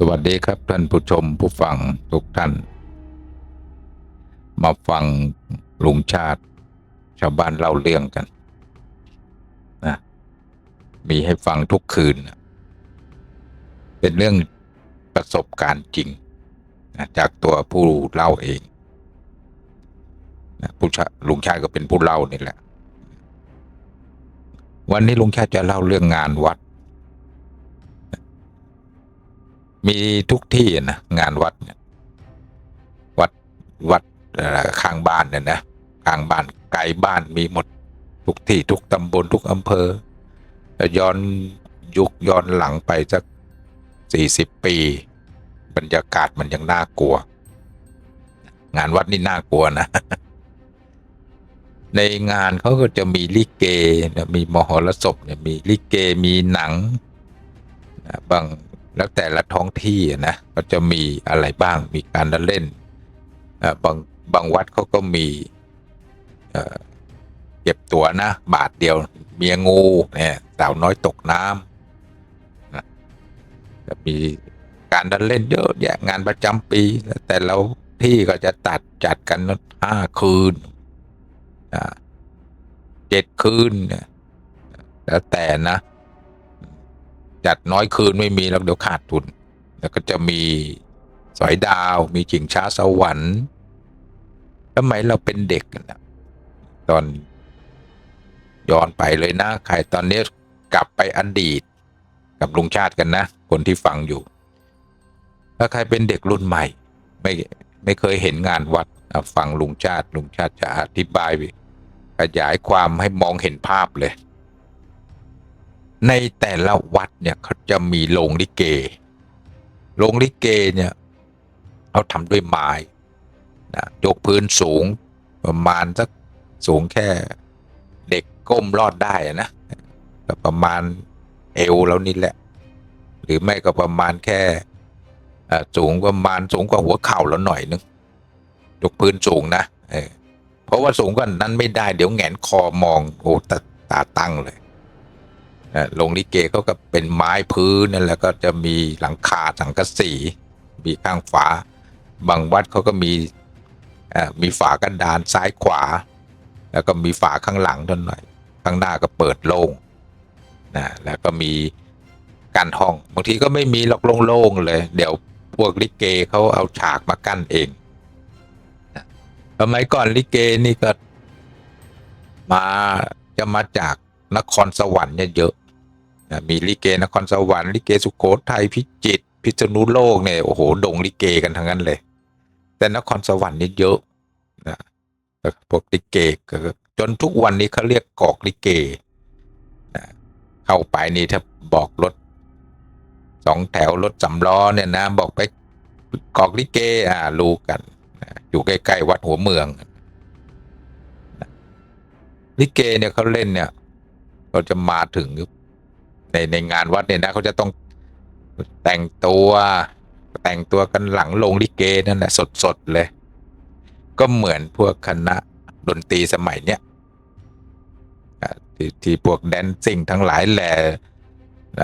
สวัสดีครับท่านผู้ชมผู้ฟังทุกท่าน มาฟังลุงชาติชาวบ้านเล่าเรื่องกันนะมีให้ฟังทุกคืนนะเป็นเรื่องประสบการณ์จริงนะจากตัวผู้เล่าเองนะผู้ชาลุงชาติก็เป็นผู้เล่านี่แหละ วันนี้ลุงชาติจะเล่าเรื่องงานวัด มีทุกที่นะงานวัดเนี่ยวัดวัดเอ่อข้างบ้านเนี่ยนะข้างบ้านไกลบ้านมีหมดทุกที่ทุกตำบลทุกอำเภอ ย้อนยุคย้อนหลังไปสักสี่สิบปี บรรยากาศมันยังน่ากลัว งานวัดนี่น่ากลัวนะ ในงานเขาก็จะมีลิเกมีมหรสพเนี่ยมีลิเกมีหนังบาง แล้วแต่ละท้องที่นะก็จะมีอะไรบ้าง มีการเล่นอ่าบางบางวัดเขาก็มีเเก็บตัวนะ บาทเดียว เมียงูเนี่ยสาวน้อยตกน้ำนะจะมีการเล่นเยอะแยะงานประจำปีแล้วแต่เราที่ก็จะตัดจัดกันห้าคืนเจ็ดคืน แล้วแต่นะ จัดน้อยคืนไม่มีแล้วเดี๋ยวขาดทุน แล้วก็จะมีสอยดาวมีจิงช้าสวรรค์สมัยเราเป็นเด็กกันนะตอนย้อนไปเลยนะใครตอนนี้กลับไปอดีต กับลุงชาติกันนะ คนที่ฟังอยู่ ถ้าใครเป็นเด็กรุ่นใหม่ ไม่ไม่เคยเห็นงานวัดฟังลุงชาติ ลุงชาติจะอธิบายขยายความให้มองเห็นภาพเลย ในแต่ละวัดเนี่ยเขาจะมีโรงลิเก โรงลิเกเนี่ยเขาทำด้วยไม้นะยกพื้นสูงประมาณสักสูงแค่เด็กก้มลอดได้นะประมาณเอวแล้วนี่แหละ หรือไม่ก็ประมาณแค่สูงประมาณสูงกว่าหัวเข่าแล้วหน่อยนึงยกพื้นสูงนะเเพราะว่าสูงกว่านั้นไม่ได้เดี๋ยวแงนคอมองโอ้ตาตาตั้งเลย โรงลิเกเขาก็เป็นไม้พื้นนั่นแหละก็จะมีหลังคาสังกะสีมีข้างฝา บางวัดเขาก็มีอ่อมีฝากันดานซ้ายขวา แล้วก็มีฝาข้างหลังด้านหน่อย ข้างหน้าก็เปิดโล่งนะแล้วก็มีกั้นห้องบางทีก็ไม่มีหรอกโล่งๆเลย เดี๋ยวพวกลิเกเขาเอาฉากมากั้นเองสมัยก่อนลิเกนี่ก็มาจะมาจาก นครสวรรค์เนี่ยเยอะนะมีลิเกนครสวรรค์ลิเกสุโขทัยพิจิตรพิษณุโลกเนี่ยโอ้โหดงลิเกกันทั้งนั้นเลย แต่นครสวรรค์นี่เยอะนะพวกลิเกจนทุกวันนี้เขาเรียกกอกลิเกนะเข้าไปนี่ถ้าบอกรถสองแถวรถสำล้อเนี่ยนะบอกไปกอกลิเกอ่ารู้กันนะอยู่ใกล้ๆวัดหัวเมืองลิเกเนี่ยเขาเล่นเนี่ย เขาจะมาถึงในในงานวัดเนี่ยนะเขาจะต้องแต่งตัวแต่งตัวกันหลังโรงลิเกนั่นแหละสดๆเลย ก็เหมือนพวกคณะดนตรีสมัยเนี้ยที่ที่พวกแดนซิ่งทั้งหลายแหล่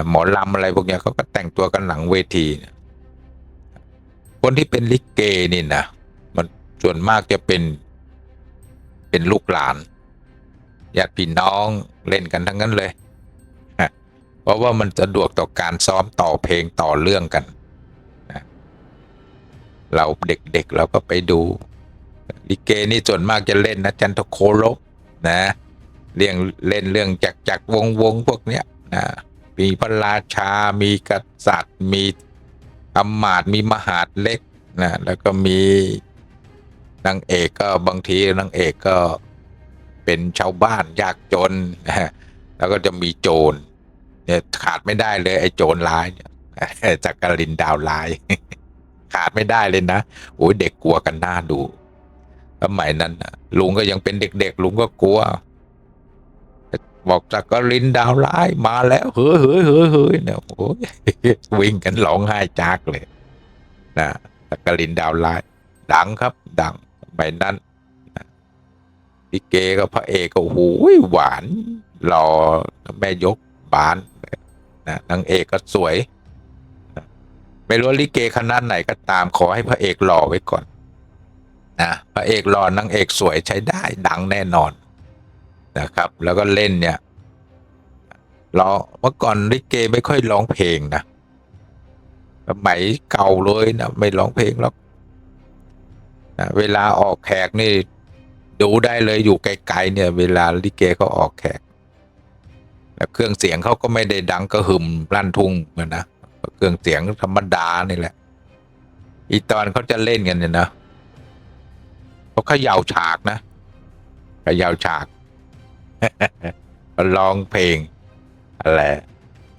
หมอลำอะไรพวกเนี้ยเขาก็แต่งตัวกันหลังเวที คนที่เป็นลิเกนี่นะมันส่วนมากจะเป็นเป็นลูกหลาน ญาติพี่น้องเล่นกันทั้งนั้นเลย เพราะว่ามันสะดวกต่อการซ้อมต่อเพลงต่อเรื่องกัน เราเด็กๆเราก็ไปดูลิเกนี่ส่วนมากจะเล่นนะจันทโคลบนะเรื่องเล่นเรื่องจักจักรวงวงพวกเนี้ยนะมีพระราชา มีกษัตริย์ มีอำมาตมีมหาดเล็กนะแล้วก็มีนางเอกก็บางทีนางเอกก็ เป็นชาวบ้านยากจนนะฮะแล้วก็จะมีโจรเนี่ยขาดไม่ได้เลยไอ้โจรร้ายจักรินดาวร้าย ขาดไม่ได้เลยนะโอ้ยเด็กกลัวกันหน้าดูสมัยนั้นลุงก็ยังเป็นเด็กๆลุงก็กลัว บอกจักรินดาวร้ายมาแล้วเฮ้ยเฮ้ยเฮ้ยเฮ้ยเนี่ยโอ้ยวิ่งกันร้องไห้จากเลยนะจักรินดาวร้าย ดังครับ ดังสมัยนั้น ลิเกก็พระเอกก็โอ้โหหวานหล่อแม่ยกบานนะนางเอกก็สวย ไม่รู้ลิเกคณะไหนก็ตามขอให้พระเอกหล่อไว้ก่อนนะพระเอกหล่อนางเอกสวยใช้ได้ดังแน่นอนนะครับ แล้วก็เล่นเนี่ยเราเมื่อก่อนลิเกไม่ค่อยร้องเพลงนะสมัยเก่าเลยนะไม่ร้องเพลงหรอกนะเวลาออกแขกนี่ ดูได้เลยอยู่ไกลๆเนี่ย เวลาลิเกเขาออกแขกแล้วเครื่องเสียงเขาก็ไม่ได้ดังกระหึ่มลั่นทุ่งเหมือนนะเครื่องเสียงธรรมดานี่แหละ อีตอนเขาจะเล่นกันเนี่ยนะเขาเขย่าฉากนะเขย่าฉากร้องเพลงอะไร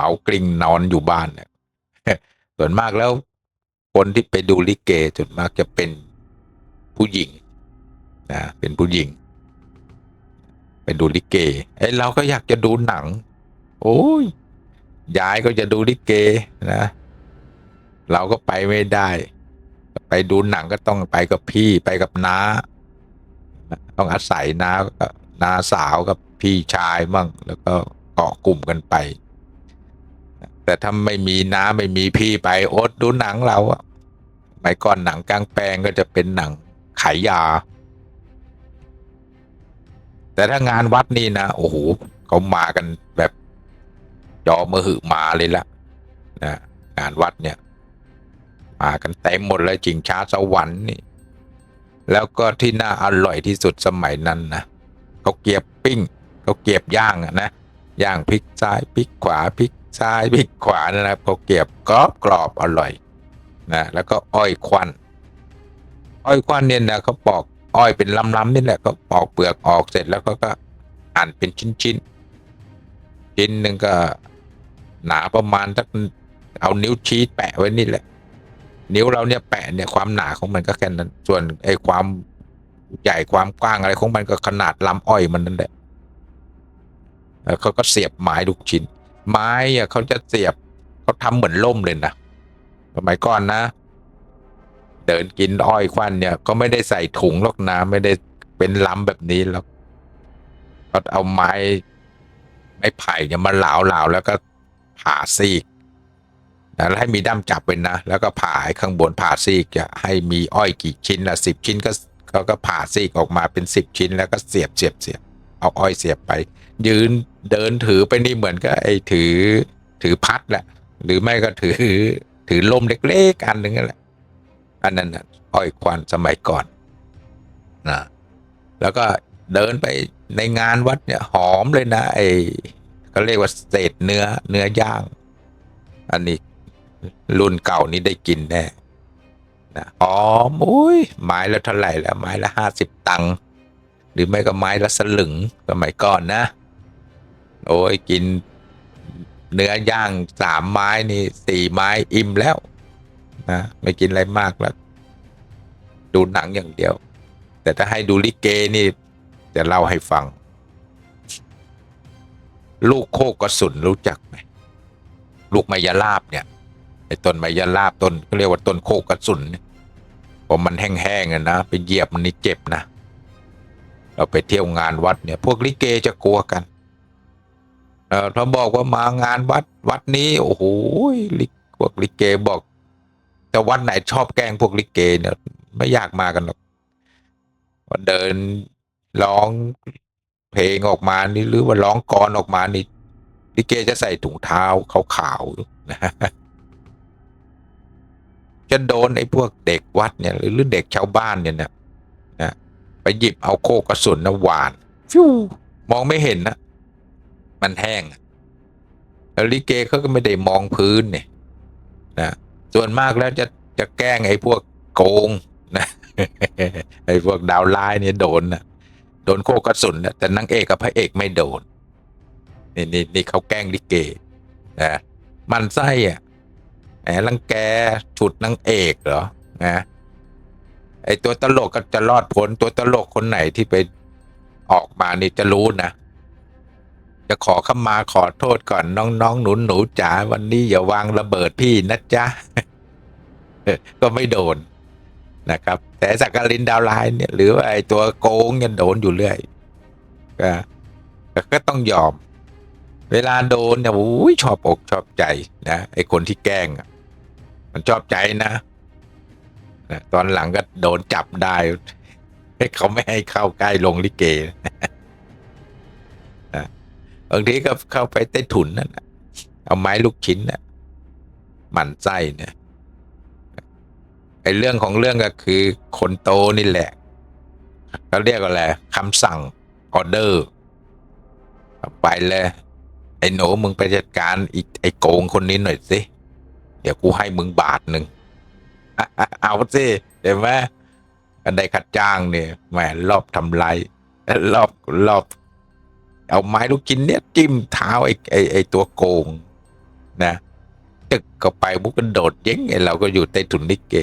เหมากริ่งนอนอยู่บ้านเนี่ยส่วนมากแล้วคนที่ไปดูลิเกส่วนมากจะเป็นผู้หญิงนะเป็นผู้หญิง ไปดูลิเกไอ้เราก็อยากจะดูหนัง โอ้ยยายก็จะดูลิเกนะ เราก็ไปไม่ได้ ไปดูหนังก็ต้องไปกับพี่ไปกับน้า ต้องอาศัยน้าน้าสาวกับพี่ชายมั่ง แล้วก็เกาะกลุ่มกันไป แต่ถ้าไม่มีน้าไม่มีพี่ไปอดดูหนังเราอะสมัยก่อนหนังกลางแปลงก็จะเป็นหนังขายยา แต่ถ้างานวัดนี่นะโอ้โหเขามากันแบบจอมือหือมาเลยละนะงานวัดเนี่ย มากันเต็มหมดเลยจิงช้าสวรรค์นี่ แล้วก็ที่น่าอร่อยที่สุดสมัยนั้นนะเขาเกียบปิ้งเขาเกียบย่างอะนะย่างพลิกซ้ายพลิกขวาพลิก ซ้ายพิกขวานะครับเขาเกรียบกรอบกรอบอร่อยนะแล้วก็อ้อยควัน อ้อยควันเนี่ยนะเขาปอกอ้อยเป็นลำๆนี่แหละก็ปอกเปลือกออกเสร็จแล้วก็ก็หั่นเป็นชิ้นๆชิ้นหนึ่งก็หนาประมาณสักเอานิ้วชี้แปะไว้นี่แหละ นิ้วเราเนี่ยแปะเนี่ยความหนาของมันก็แค่นั้นส่วนไอ้ความใหญ่ความกว้างอะไรของมันก็ขนาดลำอ้อยมันนั่นแหละแล้วเขาก็เสียบไม้ทุกชิ้น ไม้อะเขาจะเสียบเขาทำเหมือนล่มเลยนะสมัยก่อนนะ เดินกินอ้อยควันเนี่ย ก็ไม่ได้ใส่ถุงหรอกนะไม่ได้เป็นล้ำแบบนี้หรอกก็เอาไม้ไม้ไผ่เนี่ยมาเหลาเหลาแล้วก็ผ่าซีกนะแล้วให้มีด้ามจับเป็นนะ แล้วก็ผ่าให้ข้างบนผ่าซีกจะให้มีอ้อยกี่ชิ้นละสิบชิ้นก็เขาก็ผ่าซีกออกมาเป็นสิบชิ้นแล้วก็เสียบเสียบเสียบ เอาอ้อยเสียบไป ยืนเดินถือไปนี่เหมือนก็ไอ้ถือถือพัดแหละ หรือไม่ก็ถือถือลมเล็กๆอันหนึ่งนั่นแหละอันนั้นนะอ้อยควันสมัยก่อนนะแล้วก็เดินไปในงานวัดเนี่ยหอมเลยนะไอ้เขาเรียกว่าเศษเนื้อเนื้อย่าง อันนี้รุ่นเก่านี้ได้กินแน่นะหอ๋ออุ้ยไม้ละเท่าไหร่แล้วไม้ละห้าสิบตังค์ หรือไม่ก็ไม้ละสลึงสมัยก่อนนะ โอ้ยกินเนื้อย่างสามไม้นี่สี่ไม้อิ่มแล้วนะไม่กินอะไรมากแล้ว ดูหนังอย่างเดียว แต่ถ้าให้ดูลิเกนี่ จะเล่าให้ฟัง ลูกโคกกระสุนรู้จักไหมลูกไมยาลาบเนี่ยไอ้ต้นไมยาลาบต้นเขาเรียกว่าต้นโคกกระสุนเนี่ยพอมันแห้งๆอะนะไปเหยียบมันนี่เจ็บนะ เราไปเที่ยวงานวัดเนี่ย พวกลิเกจะกลัวกันเออถ้าบอกว่ามางานวัดวัดนี้ โอ้โหลิพวกลิเกบอก แต่วัดไหนชอบแกล้งพวกลิเกเนี่ย ไม่อยากมากันหรอกว่าเดินร้องเพลงออกมานี่หรือว่าร้องกรออกมานี่ลิเกจะใส่ถุงเท้าขาวๆนะจะโดนไอ้พวกเด็กวัดเนี่ย หรือเด็กชาวบ้านเนี่ยนะ หยิบเอาโคกกระสุนนะหวาน ฟิวมองไม่เห็นนะ มันแห้งอะแล้วลิเกเขาก็ไม่ได้มองพื้นเนี่ยนะส่วนมากแล้วจะจะแกล้งไอ้พวกโกงนะไอ้พวกดาวไลน์เนี่ยโดนนะโดนโคกกระสุนนะแต่นางเอกกับพระเอกไม่โดนนี่นี่นี่เขาแกล้งลิเกนะมันไส้อะไอรังแกฉุดนางเอกเหรอนะ ไอตัวตลกก็จะรอดพ้นตัวตลกคนไหนที่ไปออกมานี่จะรู้นะ จะขอขมาขอโทษก่อนน้องๆหนูหนูจ๋าวันนี้อย่าวางระเบิดพี่นะจ๊ะก็ไม่โดนนะครับ แต่สักการินดาวไลน์เนี่ยหรือว่าไอตัวโกงเนี่ยโดนอยู่เรื่อยก็ก็ต้องยอม เวลาโดนเนี่ยโอ้ยชอบอกชอบใจนะไอคนที่แกล้งมันชอบใจนะ นะตอนหลังก็โดนจับได้ให้เขาไม่ให้เข้าใกล้ลงลิเกนะบางทีก็เข้าไปใต้ถุนนั่นนะเอาไม้ลูกชิ้นน่ะหมั่นไส้เนี่ยไอเรื่องของเรื่องก็คือคนโตนี่แหละเขาเรียกว่าอะไรคำสั่งออเดอร์ไปเลยไอ้หนูมึงไปจัดการไอ้โกงคนนี้หน่อยสิ เดี๋ยวกูให้มึงบาทหนึ่ง เอาสิเห็นไหมกันได้คัดจ้างเนี่ยแหมรอบทำลายรอบรอบเอาไม้ลูกชิ้นเนี่ยจิ้มเท้าไอ้ไอ้ไอ้ตัวโกง นะตึกก็ไปบุกกระโดดเย้งไอ้เราก็อยู่ใต้ถุนลิเก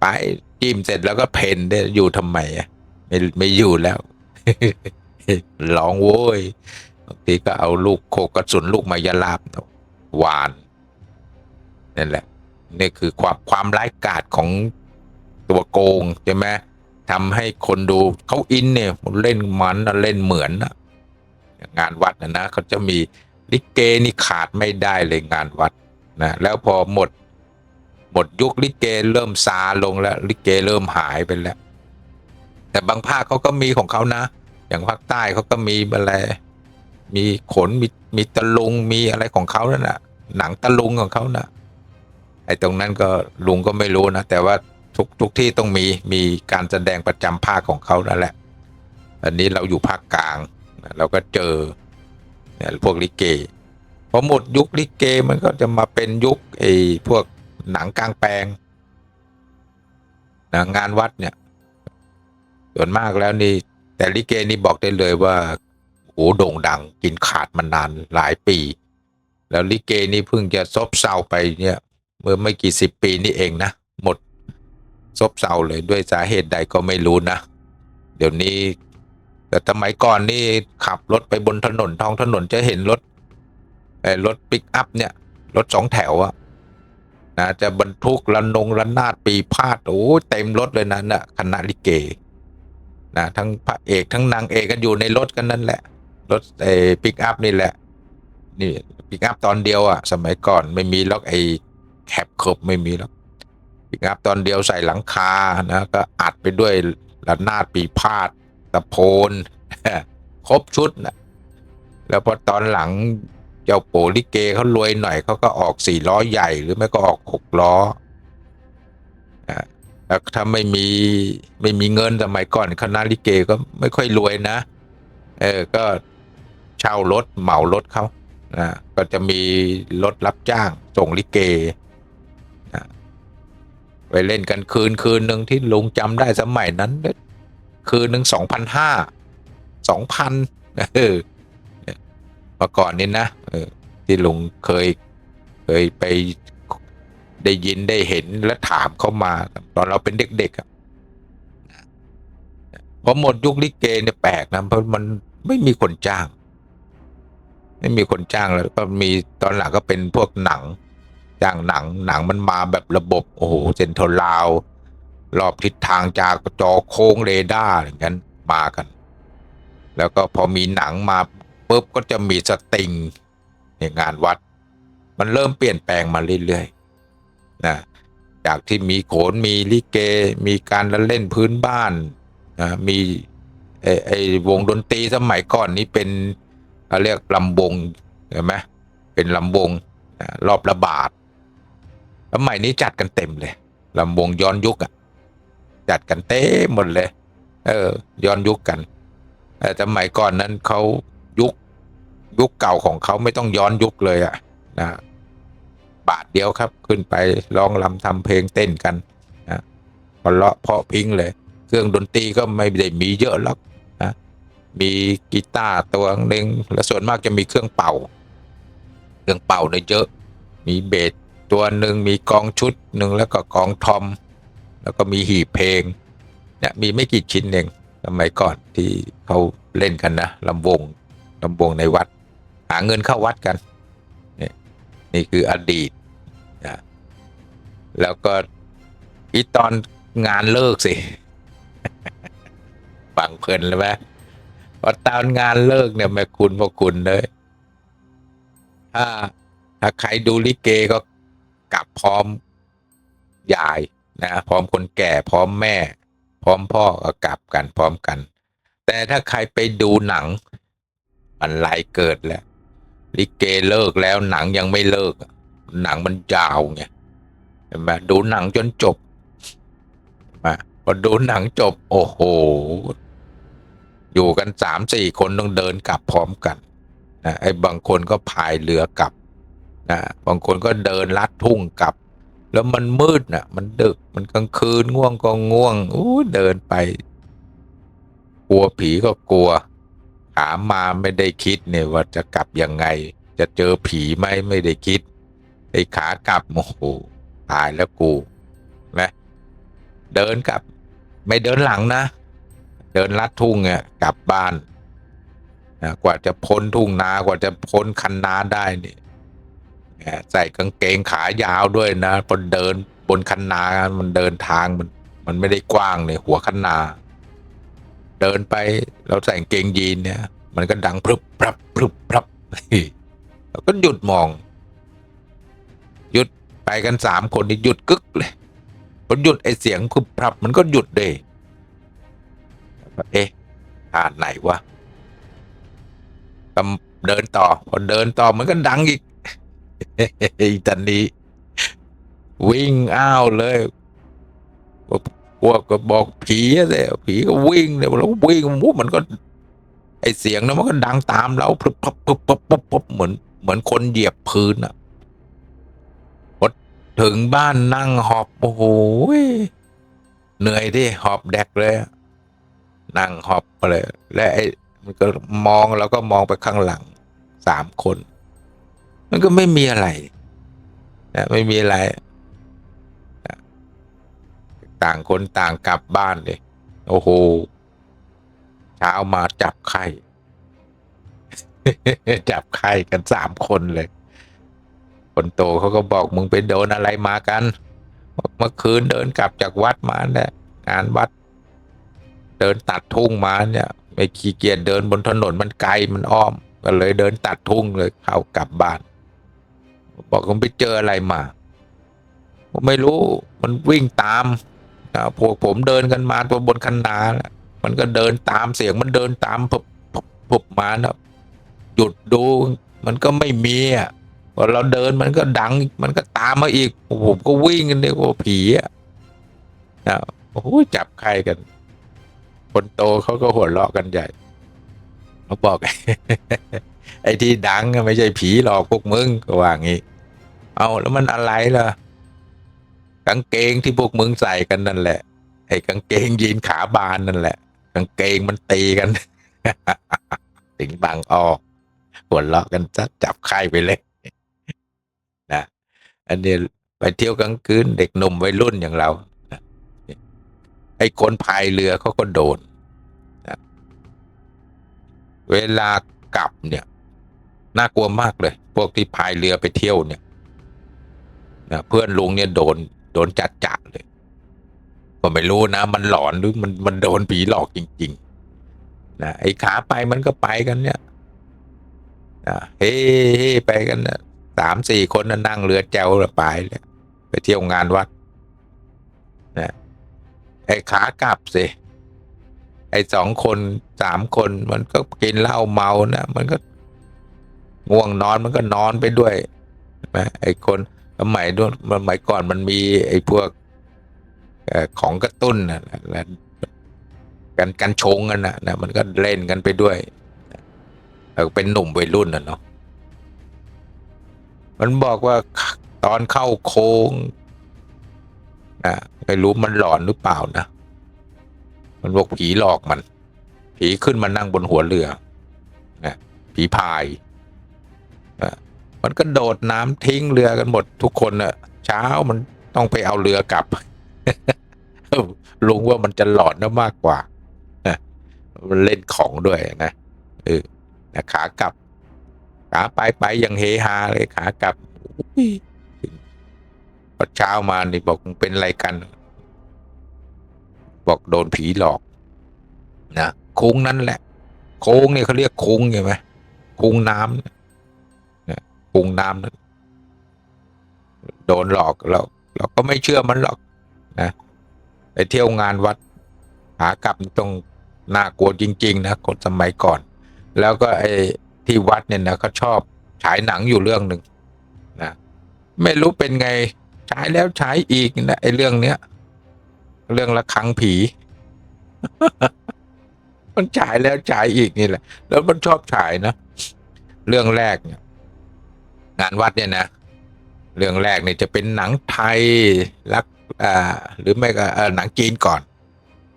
ไปจิ้มเสร็จแล้วก็เพนได้อยู่ทำไมอะไม่ไม่อยู่แล้วร้องโว้ยบางทีก็เอาลูกโคกระสุนลูกมายาลาบหวานนั่นแหละ นี่คือความความร้ายกาจของตัวโกงใช่ไหมทำให้คนดูเขาอินเนี่ยเล่นมันเล่นเหมือนนะงานวัดนะนะเขาจะมีลิเกนี่ขาดไม่ได้เลยงานวัดนะแล้วพอหมด หมดยุคลิเกเริ่มซาลงแล้วลิเกเริ่มหายไปแล้ว แต่บางภาคเขาก็มีของเขานะ อย่างภาคใต้เขาก็มีอะไรมีขนมีมีตะลุงมีอะไรของเขานั่นน่ะหนังตะลุงของเขาน่ะ อ้ตรงนั้นก็ลุงก็ไม่รู้นะ แต่ว่าทุกทุกที่ต้องมีมีการแสดงประจำภาคของเขานั่นแหละ อันนี้เราอยู่ภาคกลาง เราก็เจอเนี่ยพวกลิเกพอหมดยุคลิเกมันก็จะมาเป็นยุคไอ้พวกหนังกลางแปลงนะงานวัดเนี่ย ส่วนมากแล้วนี่ แต่ลิเกนี่บอกได้เลยว่าโอ้โด่งดังกินขาดมานานหลายปี แล้วลิเกนี่เพิ่งจะซบเซาไปเนี่ย เมื่อไม่กี่สิบปีนี่เองนะ หมดซบเซาเลยด้วยสาเหตุใดก็ไม่รู้นะ เดี๋ยวนี้ แต่สมัยก่อนนี่ขับรถไปบนถนนท้องถนนจะเห็นรถไอ้รถปิกอัพเนี่ย รถสองแถวอะนะจะบรรทุกระนงระนาดปีพาดโอ้เต็มรถเลยนะน่ะคณะลิเกนะทั้งพระเอกทั้งนางเอกกันอยู่ในรถกันนั่นแหละ รถไอ้ปิกอัพนี่แหละ นี่ปิกอัพตอนเดียวอะสมัยก่อนไม่มีล็อกไอ้ แคปเคิบไม่มีหรอกปิกอัพตอนเดียวใส่หลังคานะก็อัดไปด้วยระนาดปีพาดตะโพนครบชุดนะแล้วพอตอนหลังเจ้าโปลิเกเขารวยหน่อยเขาก็ออกสี่ล้อใหญ่หรือไม่ก็ออกหกล้ออะแล้วถ้าไม่มีไม่มีเงินสมัยก่อนคณะลิเกก็ไม่ค่อยรวยนะ เออก็เช่ารถเหมารถเขานะก็จะมีรถรับจ้างส่งลิเก ไปเล่นกันคืนคืนหนึ่งที่ลุงจำได้สมัยนั้น คืนหนึ่งสองพันห้าสองพันเออมื่อก่อนนี้นะเออที่ลุงเคยเคยไปได้ยินได้เห็นและถามเขามา ตอนเราเป็นเด็กๆอะพอหมดยุคลิเกเนี่ยแปลกนะเพราะมันไม่มีคนจ้าง ไม่มีคนจ้างแล้วก็มีตอนหลังก็เป็นพวกหนัง จ้างหนังหนังมันมาแบบระบบ โอ้โหเซนทรัลลาวรอบทิศทางจากจอโค้งเรดาร์อย่างนั้นมากัน แล้วก็พอมีหนังมาปุ๊บก็จะมีสติงในงานวัด มันเริ่มเปลี่ยนแปลงมาเรื่อยๆนะจากที่มีโขนมีลิเก มีการละเล่นพื้นบ้านนะมีไอไอวงดนตรีสมัยก่อนนี้เป็นเขาเรียกลำวงเห็นไหมเป็นลำวงรอบระบาด สมัยนี้จัดกันเต็มเลยลำวงย้อนยุคอะจัดกันเต็มหมดเลย เออ ย้อนยุคกันแต่สมัยก่อนนั้นเขายุคยุคเก่าของเขาไม่ต้องย้อนยุคเลยอะนะบาทเดียวครับขึ้นไปร้องรำทำเพลงเต้นกันนะพอเลาะเพาะพิงเลย เครื่องดนตรีก็ไม่ได้มีเยอะหรอกนะมีกีตาร์ตัวหนึ่งและส่วนมากจะมีเครื่องเป่า เครื่องเป่าเนี่ยเยอะ มีเบส ตัวหนึ่งมีกองชุดหนึ่งแล้วก็กองทอม แล้วก็มีหีบเพลงเนี่ยมีไม่กี่ชิ้นเองสมัยก่อนที่เขาเล่นกันนะลำวงลำวงในวัด หาเงินเข้าวัดกันนี่นี่คืออดีตนะแล้วก็อีตอนงานเลิกสิฟังเพลินเลยไหมพอตอนงานเลิกเนี่ยแม่คุณพ่อคุณเลยถ้าถ้าใครดูลิเกก็ กลับพร้อมยายนะพร้อมคนแก่พร้อมแม่ พร้อมพ่อก็กลับกันพร้อมกัน แต่ถ้าใครไปดูหนัง มันไลายเกิดแล้วลิเกเลิกแล้วหนังยังไม่เลิก หนังมันยาวไงเห็นไหมดูหนังจนจบเห็นไหมพอดูหนังจบ โอ้โห อยู่กันสามสี่คนต้องเดินกลับพร้อมกันนะไอ้บางคนก็พายเรือกลับ นะบางคนก็เดินลัดทุ่งกลับ แล้วมันมืดน่ะ มันดึกมันกลางคืนง่วงก็ง่วงอู้เดินไป กลัวผีก็กลัว ถามมาไม่ได้คิดเนี่ยว่าจะกลับยังไง จะเจอผีไหมไม่ได้คิดไอ้ขากลับโอ้โหตายแล้วกูนะเดินกลับ ไม่เดินหลังนะ เดินลัดทุ่งเนี่ยกลับบ้านนะกว่าจะพ้นทุ่งนากว่าจะพ้นคันนาได้นี่ ใส่กางเกงขายาวด้วยนะพอเดินบนคันนา มันเดินทางมัน มันไม่ได้กว้างเลยหัวคันนา เดินไปเราใส่กางเกงยีนเนี่ย มันก็ดังพรึบพรับพรึบพรับเราก็หยุดมอง หยุดไปกันสามคนนี่หยุดกึกเลยพอหยุดไอเสียงพรึบพรับมันก็หยุดเลยเอ๊ะอ่านไหนวะกำเดินต่อ พอเดินต่อมันก็ดังอีก อีตันนี้ วิ่งอ้าวเลยพวกก็บอกผีเลยผีก็วิ่งเลยแล้ววิ่งมันก็ ไอเสียงนั้นมันก็ดังตามเราพรึบพับพึบพับปุ๊บปุ๊บเหมือนเหมือนคนเหยียบพื้นอะพอถึงบ้านนั่งหอบโอ้โหเหนื่อยที่หอบแดกเลยนั่งหอบไปเลย และไอ้มันก็มองแล้วก็มองไปข้างหลังสามคน มันก็ไม่มีอะไรนะไม่มีอะไรนะต่างคนต่างกลับบ้านเลยโอ้โหเช้ามาจับไข้ จับไข้กันสามคนเลย คนโตเขาก็บอกมึงไปโดนอะไรมากันเมื่อคืนเดินกลับจากวัดมาเนี่ยงานวัด เดินตัดทุ่งมาเนี่ยไม่ขี้เกียจเดินบนถนนมันไกลมันอ้อม ก็เลยเดินตัดทุ่งเลยเข้ากลับบ้าน บอกผมไปเจออะไรมาผมไม่รู้มันวิ่งตามนะพวกผมเดินกันมาตัวบนคันนาน่ะมันก็เดินตามเสียงมันเดินตามผบผบผบมานะหยุดดูมันก็ไม่มีอะพอเราเดินมันก็ดังมันก็ตามมาอีกผมก็วิ่งกันเนี่ยว่าผีอะนะโอ้โหจับใครกัน คนโตเขาก็หัวเราะกันใหญ่เขาบอก ไอ้ที่ดังไม่ใช่ผีหรอกพวกมึงก็ว่างี้ เอาแล้วมันอะไรล่ะ กางเกงที่พวกมึงใส่กันนั่นแหละ ไอ้กางเกงยีนขาบานนั่นแหละ กางเกงมันตีกัน ถึงบางออกหัวเราะกันจัดจับไข้ไปเลยนะอันนี้ไปเที่ยวกลางคืนเด็กหนุ่มวัยรุ่นอย่างเราไอ้คนพายเรือเขาก็โดนนะเวลากลับเนี่ย น่ากลัวมากเลย พวกที่พายเรือไปเที่ยวเนี่ยนะเพื่อนลุงเนี่ยโดนโดนจัดจัดเลยก็ไม่รู้นะ มันหลอนหรือมันมันโดนผีหลอกจริงๆนะไอ้ขาไปมันก็ไปกันเนี่ยนะเฮ้เฮไปกันนะสามสี่คนนะนั่งเรือแจวไปเลยไปเที่ยวงานวัดนะไอ้ขากลับสิไอ้สองคนสามคนมันก็กินเหล้าเมานะมันก็ ง่วงนอนมันก็นอนไปด้วยไอ้คนสมัยด้วยสมัยก่อนมันมี ไอ้พวกอของกระตุ้นนะแล้วกันกันชงกันนะนะมันก็เล่นกันไปด้วยเป็นหนุ่มวัยรุ่นนะเนาะมันบอกว่าตอนเข้าโค้งนะไม่รู้มันหลอนหรือเปล่านะมันบอกผีหลอกมัน ผีขึ้นมานั่งบนหัวเรือนะผีพาย มันก็โดดน้ำทิ้งเรือกันหมดทุกคนอะเช้ามันต้องไปเอาเรือกลับลุงว่ามันจะหลอนนะมากกว่ามันเล่นของด้วยนะเออนะขากลับขาไปไปยังเฮฮาเลยขากลับพอเช้ามานี่บอกมึงเป็นอะไรกัน บอกโดนผีหลอกนะโค้งนั่นแหละ โค้งเนี่ยเขาเรียกโค้งใช่ไหมโค้งน้ำ เนี่ยเนี่ยโค้งน้ำนั้นโดนหลอกเราเราก็ไม่เชื่อมันหรอกนะไปเที่ยวงานวัด หากลับตรงน่ากลัวจริง ๆ นะคนสมัยก่อน แล้วก็ไอ้ที่วัดเนี่ยนะเขาชอบฉายหนังอยู่เรื่องหนึ่งนะไม่รู้เป็นไงฉายแล้วฉายอีกนะไอ้เรื่องเนี้ยเรื่องละครังผี มันฉายแล้วฉายอีกนี่แหละ แล้วมันชอบฉายนะ เรื่องแรกเนี่ย งานวัดเนี่ยนะ เรื่องแรกเนี่ยจะเป็นหนังไทยรักอ่าหรือไม่ก็หนังจีนก่อน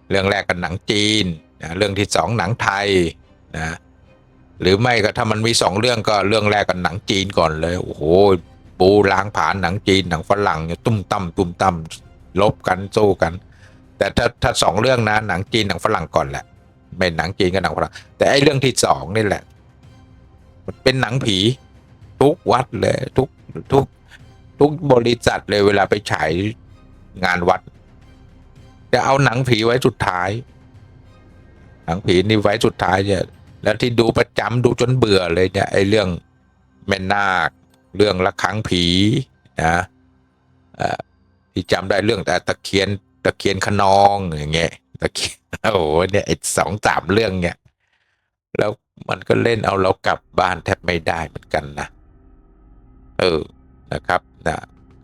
เรื่องแรกก็หนังจีนนะเรื่องที่สองหนังไทยนะหรือไม่ก็ถ้ามันมีสองเรื่องก็เรื่องแรกก็หนังจีนก่อนเลยโอ้โหปูล้างผาญหนังจีนหนังฝรั่งเนี่ยตุ้มตั้มตุ้มตั้มลบกันสู้กัน แต่ถ้าถ้าสองเรื่องนะหนังจีนหนังฝรั่งก่อนแหละไม่หนังจีนกับหนังฝรั่งแต่ไอ้เรื่องที่สองนี่แหละ มันเป็นหนังผี ทุกวัดเลยทุกทุกทุกบริษัทเลยเวลาไปฉายงานวัด จะเอาหนังผีไว้สุดท้าย หนังผีนี่ไว้สุดท้ายเนี่ย แล้วที่ดูประจำดูจนเบื่อเลยเนี่ยไอ้เรื่องแม่นาค เรื่องละครังผีนะที่จำได้เรื่องแต่ตะเคียนตะเคียนขนองอย่างเงี้ยตะเคียนโอ้โหเนี่ยไอ้สองสามเรื่องเนี่ยแล้วมันก็เล่นเอาเรากลับบ้านแทบไม่ได้เหมือนกันนะ เออนะครับนะ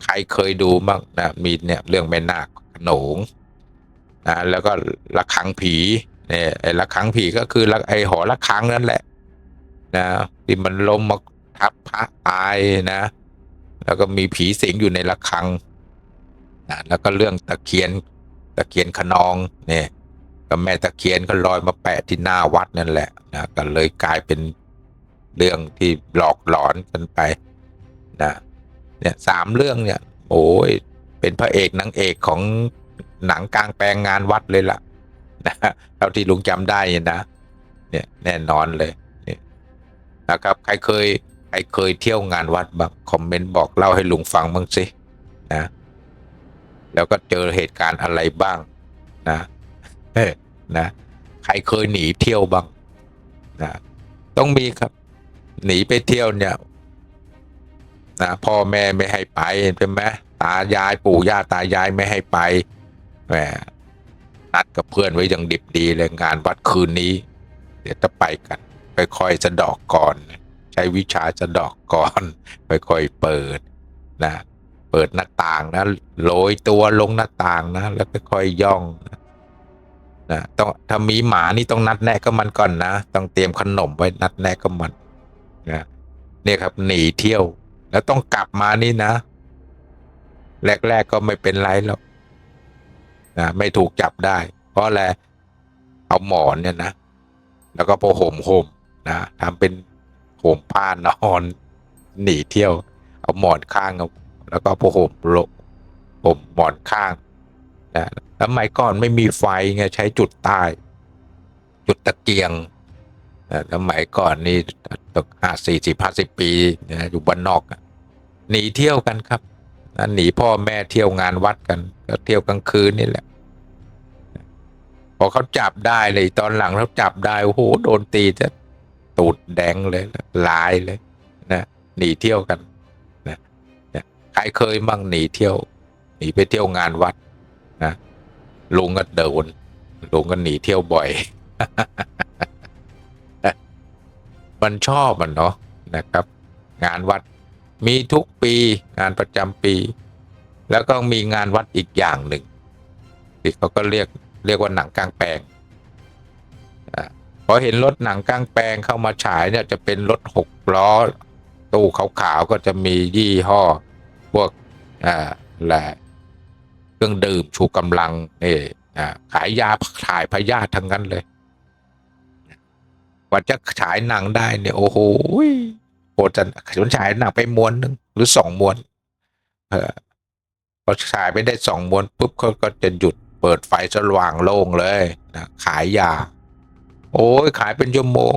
ใครเคยดูบ้างนะมีเนี่ยเรื่องแม่นาคขนงนะแล้วก็ละคังผีเนี่ยไอ้ละคังผีก็คือไอ้หอละคังนั่นแหละนะที่มันล้มมาทับพระตายนะ แล้วก็มีผีสิงอยู่ในระฆังนะแล้วก็เรื่องตะเคียนตะเคียนขนองเนี่ยก็แม่ตะเคียนก็ลอยมาแปะที่หน้าวัดนั่นแหละนะก็เลยกลายเป็นเรื่องที่หลอกหลอนกันไป นะเนี่ยสามเรื่องเนี่ยโอ้ยเป็นพระเอกนางเอกของหนังกลางแปลงงานวัดเลยล่ะนะเท่าที่ลุงจำได้เนี่ยนะ เนี่ยแน่นอนเลยเนี่ยนะครับ ใครเคยใครเคยเที่ยวงานวัดบ้างคอมเมนต์บอกเล่าให้ลุงฟังบ้างสินะแล้วก็เจอเหตุการณ์อะไรบ้างนะเอ้นะใครเคยหนีเที่ยวบ้างนะต้องมีครับ หนีไปเที่ยวเนี่ย นะพ่อแม่ไม่ให้ไปใช่ไหมตายายปู่ย่าตายายไม่ให้ไปแหมนัดกับเพื่อนไว้อย่างดิบดีเลยงานวัดคืนนี้ เดี๋ยวจะไปกันไปค่อยๆจะดอกก่อน ใช้วิชาจะดอกก่อนไปค่อยเปิดนะเปิดหน้าต่างนะโรยตัวลงหน้าต่างนะ แล้วค่อยย่องนะนะต้องถ้ามีหมานี่ต้องนัดแนะก็มันก่อนนะ ต้องเตรียมขนมไว้นัดแนะก็มันนะเนี่ยครับหนีเที่ยว แล้วต้องกลับมานี่นะ แรก ๆ ก็ไม่เป็นไรหรอกนะไม่ถูกจับได้ เพราะอะไรเอาหมอนเนี่ยนะ แล้วก็พอห่มห่มนะทำเป็นห่มผ้านอนหนีเที่ยว เอาหมอนข้างเอาแล้วก็พอห่มโลห่มหมอนข้างนะแล้วสมัยก่อนไม่มีไฟไงใช้จุดใต้ จุดตะเกียง สมัยก่อนนี่ตกห้าสี่สิบห้าสิบปีนะอยู่บ้านนอก หนีเที่ยวกันครับหนีพ่อแม่เที่ยวงานวัดกันก็เที่ยวกลางคืนนี่แหละพอเขาจับได้เลยตอนหลังเขาจับได้โอ้โหโดนตีจะตูดแดงเลยลายเลยนะหนีเที่ยวกันนะนะใครเคยมั่งหนีเที่ยว หนีไปเที่ยวงานวัดนะลุงก็เดินลุงก็หนีเที่ยวบ่อย มันชอบมันเนาะนะครับ งานวัดมีทุกปีงานประจำปี แล้วก็มีงานวัดอีกอย่างหนึ่งที่เขาก็เรียกเรียกว่าหนังกลางแปลงพอเห็นรถหนังกลางแปลงเข้ามาฉายเนี่ยจะเป็นรถหกล้อ ตู้ขาวๆก็จะมียี่ห้อ พวกอ่าแหละเครื่องดื่มชูกำลังนี่ขายยาถ่ายพยาธิทั้งนั้นเลย กว่าจะฉายหนังได้เนี่ย โอ้โหโฆษณามันฉายหนังไปม้วนหนึ่งหรือสองม้วน เออพอฉายไปได้สองม้วนปุ๊บเขาก็จะหยุดเปิดไฟสว่างโล่งเลยนะขายยา โอ้ยขายเป็นชั่วโมง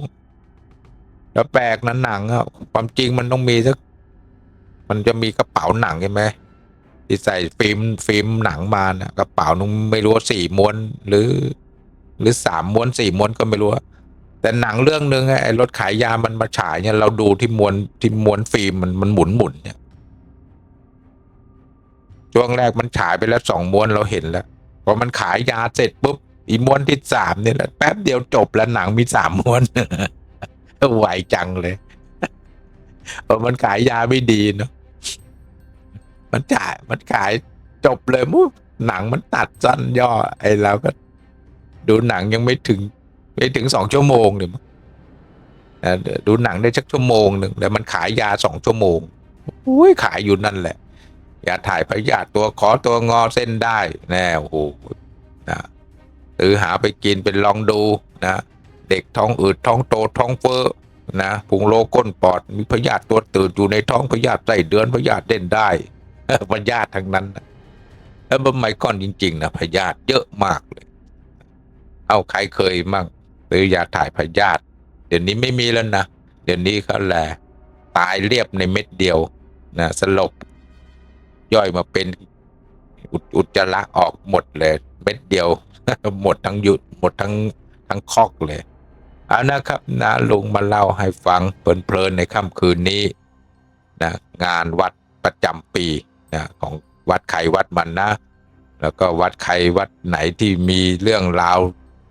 แล้วแปลกนะหนังอะความจริงมันต้องมีสักมันจะมีกระเป๋าหนังใช่ไหมที่ใส่ฟิล์มฟิล์มหนังมานะกระเป๋านึงไม่รู้สี่ม้วนหรือ หรือสามม้วนสี่ม้วนก็ไม่รู้ แต่หนังเรื่องนึงไอ้รถขายยามันมาฉายเนี่ยเราดูที่มวนที่มวนฟิล์มมันมันหมุนหมุนเนี่ยช่วงแรกมันฉายไปแล้วสองม้วนเราเห็นแล้วพอมันขายยาเสร็จปุ๊บอีม้วนที่สามเนี่ยแหละแป๊บเดียวจบแล้วหนังมีสามม้วนไวจังเลยเพราะมันขายยาไม่ดีเนาะมันจ่ายมันขายจบเลยมุหนังมันตัดสั้นย่อไอ้เราก็ ดูหนังยังไม่ถึง ไม่ถึงสองชั่วโมงเนี่ยมั้งเอ่อดูหนังได้สักชั่วโมงหนึ่งแต่มันขายยาสองชั่วโมงอุ้ยขายอยู่นั่นแหละยาถ่ายพยาธิตัวขอตัวงอเส้นได้แน่โอ้โหนะซื้อหาไปกินเป็นลองดูนะเด็กท้องอืดท้องโตท้องเฟ้อนะพุงโลก้นปอดมีพยาธิตัวตื่นอยู่ในท้องพยาธิไส้เดือนพยาธิเด่นได้พยาธิทั้งนั้นแล้วสมัยก่อนจริง ๆนะพยาธิเยอะมากเลย เอาใครเคยมั่ง หรือยาถ่ายพยาธิเดี๋ยวนี้ไม่มีแล้วนะ เดี๋ยวนี้เขาแหละตายเรียบในเม็ดเดียวนะสลบย่อยมาเป็นอุจอุจจาระออกหมดเลย เม็ดเดียว หมดทั้งหยุดหมดทั้งทั้งคอกเลยเอานะครับนะลุงมาเล่าให้ฟังเพลินๆในค่ำคืนนี้นะงานวัดประจำปีนะของวัดใครวัดมันนะ แล้วก็วัดใครวัดไหนที่มีเรื่องราว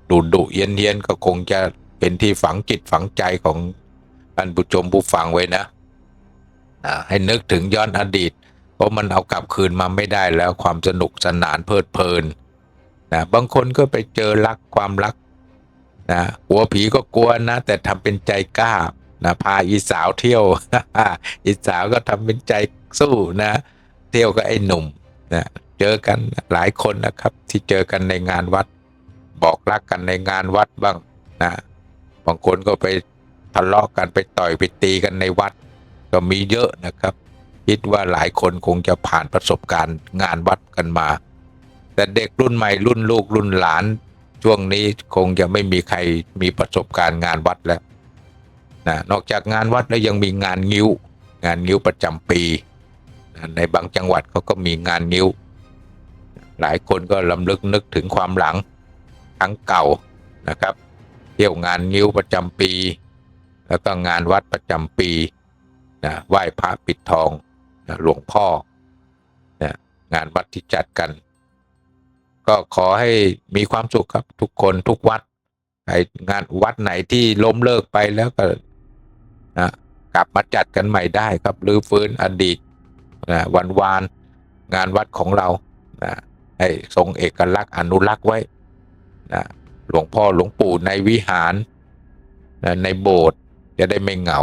ดุดุเยียนเยียนก็คงจะเป็นที่ฝังจิตฝังใจของท่านผู้ชมผู้ฟังไว้นะให้นึกถึงย้อนอดีต เพราะมันเอากลับคืนมาไม่ได้แล้วความสนุกสนานเพลิดเพลินนะบางคนก็ไปเจอรักความรักนะกลัวผีก็กลัวนะ แต่ทำเป็นใจกล้านะพาอีสาวเที่ยวอีสาวก็ทำเป็นใจสู้นะ เที่ยวกับไอ้หนุ่มนะเจอกันหลายคนนะครับที่เจอกันในงานวัด บอกรักกันในงานวัดบ้างนะบางคนก็ไปทะเลาะกันไปต่อยไปตีกันในวัด ก็มีเยอะนะครับ คิดว่าหลายคนคงจะผ่านประสบการณ์งานวัดกันมา แต่เด็กรุ่นใหม่รุ่นลูกรุ่นหลาน ช่วงนี้คงจะไม่มีใครมีประสบการณ์งานวัดแล้วนะนอกจากงานวัดแล้วยังมีงานงิ้ว งานงิ้วประจำปีนะในบางจังหวัดเขาก็มีงานงิ้ว หลายคนก็ลำลึกนึกถึงความหลัง รั้งเก่านะครับ เที่ยวงานงิ้วประจำปี แล้วก็งานวัดประจำปีนะไหว้พระปิดทองนะหลวงพ่อนะงานวัดที่จัดกัน ก็ขอให้มีความสุขครับทุกคนทุกวัดไองานวัดไหนที่ล้มเลิกไปแล้วก็นะกลับมาจัดกันใหม่ได้ครับรื้อฟื้นอดีตนะวันวานงานวัดของเรานะให้ทรงเอกลักษณ์อนุรักษ์ไว้ นะหลวงพ่อหลวงปู่ในวิหารนะในโบสถ์จะได้ไม่เหงา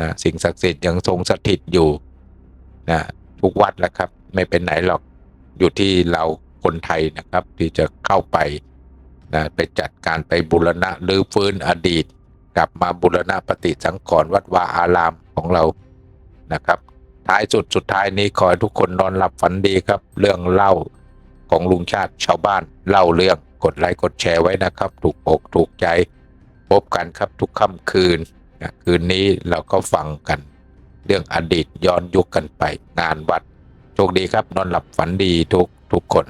นะสิ่งศักดิ์สิทธิ์ยังทรงสถิตอยู่นะทุกวัดแหละครับ ไม่เป็นไหนหรอกอยู่ที่เราคนไทยนะครับ ที่จะเข้าไปนะไปจัดการไปบุรณะหรือฟื้นอดีต กลับมาบุรณะปฏิสังขรณ์วัดวาอารามของเรานะครับท้ายสุดสุดท้ายนี้ขอให้ทุกคนนอนหลับฝันดีครับ เรื่องเล่าของลุงชาติชาวบ้านเล่าเรื่อง กดไลค์กดแชร์ไว้นะครับ ถูกอกถูกใจ พบกันครับทุกค่ำคืนนะคืนนี้เราก็ฟังกัน เรื่องอดีตย้อนยุคกันไป งานวัดโชคดีครับนอนหลับฝันดีทุกทุกคน